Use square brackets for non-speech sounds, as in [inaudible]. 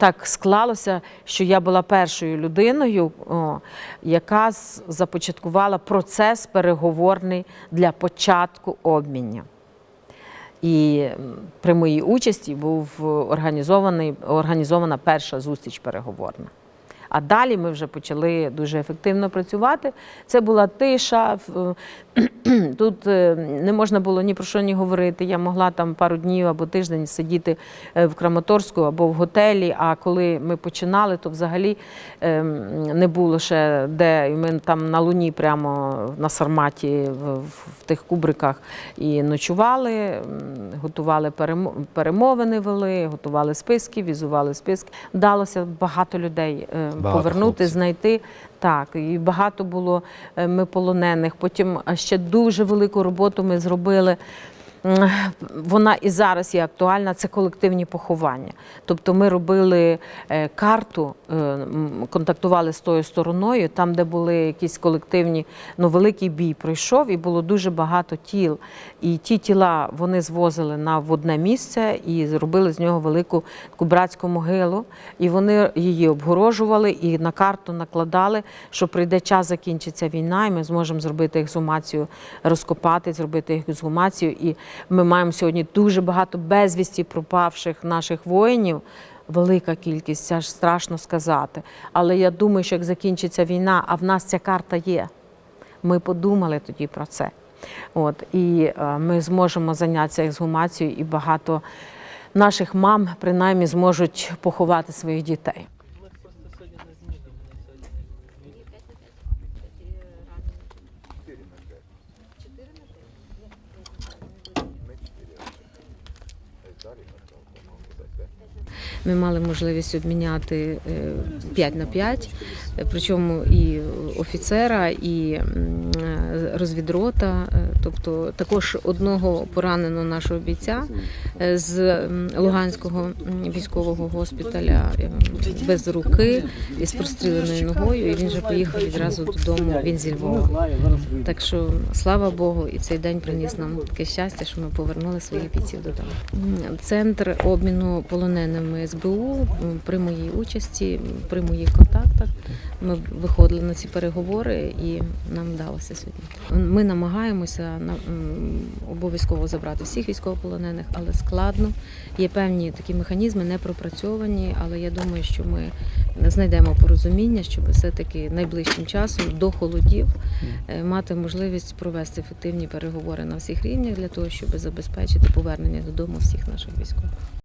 так склалося, що я була першою людиною, о, яка започаткувала процес переговорний для початку обміння. І при моїй участі був організований, організована перша зустріч переговорна. А далі ми вже почали дуже ефективно працювати. Це була тиша. [clears throat] Тут е, не можна було ні про що ні говорити. Я могла там пару днів або тиждень сидіти е, в Краматорську або в готелі. А коли ми починали, то взагалі ем, не було ще де. Ми там на луні, прямо на Сарматі, в, тих кубриках і ночували, готували перемо- перемовини, вели, готували списки, візували списки. Вдалося багато людей е, Багато повернути, хлопців. знайти. Так, і багато було е, ми полонених. Потім ще дуже велику роботу ми зробили. Вона і зараз є актуальна, це колективні поховання. Тобто ми робили е, карту, е, контактували з тою стороною, там, де були якісь колективні, ну великий бій пройшов, і було дуже багато тіл. І ті тіла вони звозили на в одне місце і зробили з нього велику таку братську могилу. І вони її обгорожували і на карту накладали, що прийде час, закінчиться війна, і ми зможемо зробити ексгумацію, розкопати, зробити ексгумацію. І ми маємо сьогодні дуже багато безвісті пропавших наших воїнів. Велика кількість, це ж страшно сказати. Але я думаю, що як закінчиться війна, а в нас ця карта є. Ми подумали тоді про це. От, і е, ми зможемо зайнятися ексгумацією, і багато наших мам принаймні зможуть поховати своїх дітей. Ми мали можливість обміняти 5 на 5, причому і офіцера, і е, розвідрота, е, тобто також одного пораненого нашого бійця е, з Луганського військового госпіталя е, без руки і з простріленою ногою. І він вже поїхав відразу додому. Він зі Львова. Так що слава Богу, і цей день приніс нам таке щастя, що ми повернули своїх бійців додому. Центр обміну полоненими СБУ при моїй участі, при моїх контактах. Ми виходили на ці переговори і нам вдалося сьогодні. Ми намагаємося обов'язково забрати всіх військовополонених, але складно. Є певні такі механізми не пропрацьовані, але я думаю, що ми знайдемо порозуміння, щоб все-таки найближчим часом до холодів е, мати можливість провести ефективні переговори на всіх рівнях для того, щоб забезпечити повернення додому всіх наших військових.